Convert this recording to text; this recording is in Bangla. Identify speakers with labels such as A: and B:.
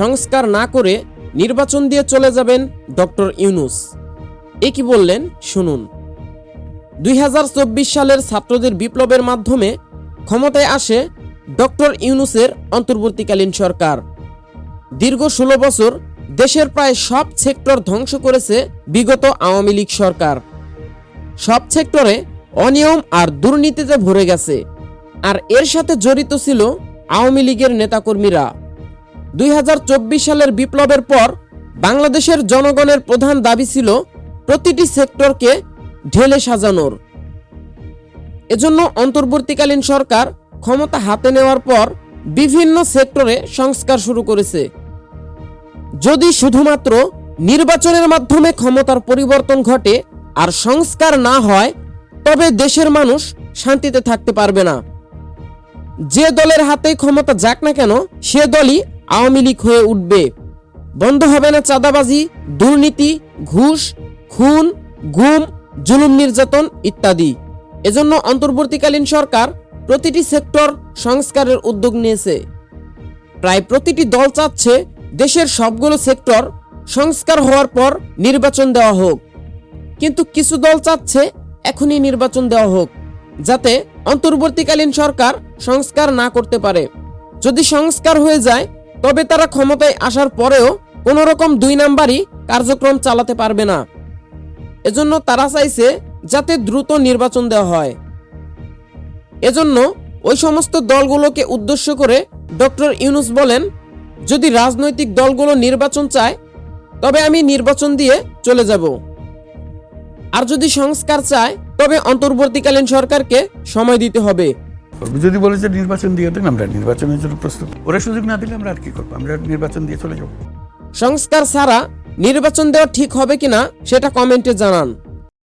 A: সংস্কার না করে নির্বাচন দিয়ে চলে যাবেন ডক্টর ইউনুস। এ কি বললেন? শুনুন। দুই হাজার চব্বিশ সালের ছাত্রদের বিপ্লবের মাধ্যমে ক্ষমতায় আসে ডক্টর ইউনুসের অন্তর্বর্তীকালীন সরকার। দীর্ঘ ষোলো বছর দেশের প্রায় সব সেক্টর ধ্বংস করেছে বিগত আওয়ামী লীগ সরকার। সব সেক্টরে অনিয়ম আর দুর্নীতিতে ভরে গেছে। আর এর সাথে জড়িত ছিল আওয়ামী লীগের নেতাকর্মীরা। দুই হাজার চব্বিশ সালের বিপ্লবের পর বাংলাদেশের জনগণের প্রধান দাবি ছিল প্রতিটি সেক্টরকে ঢেলে সাজানোর। এজন্য অন্তর্বর্তীকালীন সরকার ক্ষমতা হাতে নেওয়ার পর বিভিন্ন সেক্টরে সংস্কার শুরু করেছে। যদি শুধুমাত্র নির্বাচনের মাধ্যমে ক্ষমতার পরিবর্তন ঘটে আর সংস্কার না হয়, তবে দেশের মানুষ শান্তিতে থাকতে পারবে না। যে দলের হাতে ক্ষমতা যাক না কেন, সে দলই আওয়ামী লীগ হয়ে উঠবে। বন্ধ হবে না চাঁদাবাজি, দুর্নীতি, ঘুষ, খুন, গুম, জুলুম নির্যাতন ইত্যাদি। এজন্য অন্তর্বর্তীকালীন সরকার প্রতিটি সেক্টর সংস্কারের উদ্যোগ নিয়েছে। প্রায় প্রতিটি দল চাচ্ছে দেশের সবগুলো সেক্টর সংস্কার হওয়ার পর নির্বাচন দেওয়া হোক। কিন্তু কিছু দল চাচ্ছে এখনই নির্বাচন দেওয়া হোক। যাতে অন্তর্বর্তীকালীন সরকার সংস্কার না করতে পারে। যদি সংস্কার হয়ে যায়, তবে তারা ক্ষমতায় আসার পরেও কোনো রকম দুই নাম্বারই কার্যক্রম চালাতে পারবে না। এজন্য তারা চাইছে যাতে দ্রুত নির্বাচন দেওয়া হয়। এজন্য ওই সমস্ত দলগুলোকে উদ্দেশ্য করে ডক্টর ইউনুস বলেন, যদি রাজনৈতিক দলগুলো নির্বাচন চায়, তবে আমি নির্বাচন দিয়ে চলে যাব। আর যদি সংস্কার চায় তবে অন্তর্বর্তীকালীন সরকারকে সময় দিতে হবে।
B: যদি বলে যে নির্বাচন দিয়ে দেন আমরা নির্বাচনের জন্য প্রস্তুত। ওরা সুযোগ না দিলে আমরা আর কি করব? আমরা নির্বাচন দিয়ে চলে যাব।
A: সংস্কার ছাড়া নির্বাচন দেওয়া ঠিক হবে কিনা সেটা কমেন্টে জানান।